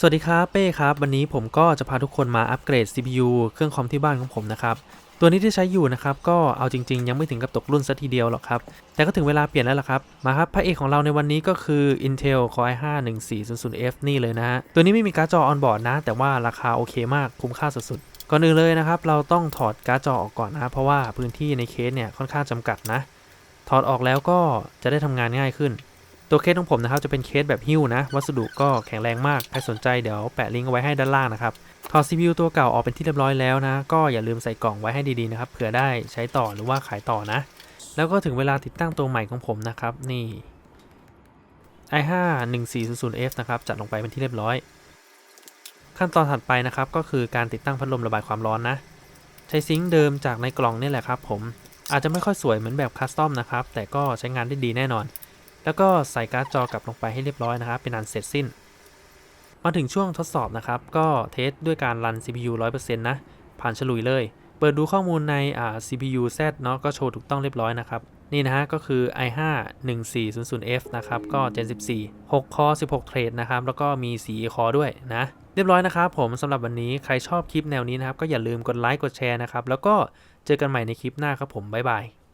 สวัสดีครับเป้ครับ วันนี้ผมก็จะพาทุกคนมาอัปเกรด CPU เครื่องคอมที่บ้านของผมนะครับ ตัวนี้ที่ใช้อยู่นะครับ ก็เอาจริง ๆ ยังไม่ถึงกับตกรุ่นซะทีเดียวหรอกครับ แต่ก็ถึงเวลาเปลี่ยนแล้วล่ะครับ มาครับพระเอกของเราในวันนี้ก็คือ Intel Core i5 1400F นี่เลยนะฮะ ตัวนี้ไม่มีการ์ดจอออนบอร์ดนะ แต่ว่าราคาโอเคมากคุ้มค่าสุดๆก่อนอื่นเลยนะครับ เราต้องถอดการ์ดจอออกก่อนนะเพราะว่าพื้นที่ในเคสเนี่ยค่อนข้างจำกัดนะ ถอดออกแล้วก็จะได้ทำงานง่ายขึ้น ตัวเคสของผมนะครับจะเป็นเคสแบบหิ้วนะ วัสดุก็แข็งแรงมาก ใครสนใจเดี๋ยวแปะลิงก์เอาไว้ให้ด้านล่างนะครับ ถอด CPU ตัวเก่าออกเป็นที่เรียบร้อยแล้วนะ ก็อย่าลืมใส่กล่องไว้ให้ดีๆนะครับเผื่อได้ใช้ต่อหรือว่าขายต่อนะ แล้วก็ถึงเวลาติดตั้งตัวใหม่ของผมนะครับ นี่ i5 1400F นะครับจัดลงไปเป็นที่เรียบร้อย ขั้นตอนถัดไปนะครับก็คือการติดตั้งพัดลมระบายความร้อนนะ ใช้ซิงค์เดิมจากในกล่องนี่แหละครับผมอาจจะไม่ค่อยสวยเหมือนแบบคัสตอมนะครับแต่ก็ใช้งานได้ดีแน่นอน แล้วก็ใส่การ์ดจอกลับลงไปให้เรียบร้อยนะครับเป็นอันเสร็จสิ้น มาถึงช่วงทดสอบนะครับ ก็เทสด้วยการรัน CPU 100%นะ ผ่านฉลุยเลย เปิดดูข้อมูลใน CPU Z เนาะก็โชว์ถูกต้องเรียบร้อยนะครับ นี่นะฮะก็คือ i5 1400F นะครับก็ Gen 14 6 core 16เทรดนะครับ แล้วก็มี 4 core ด้วยนะเรียบร้อยนะครับผมสำหรับวันนี้ใครชอบคลิปแนวนี้นะครับ ก็อย่าลืมกดไลค์กดแชร์นะครับแล้วก็เจอกันใหม่ในคลิปหน้าครับผมบ๊ายบาย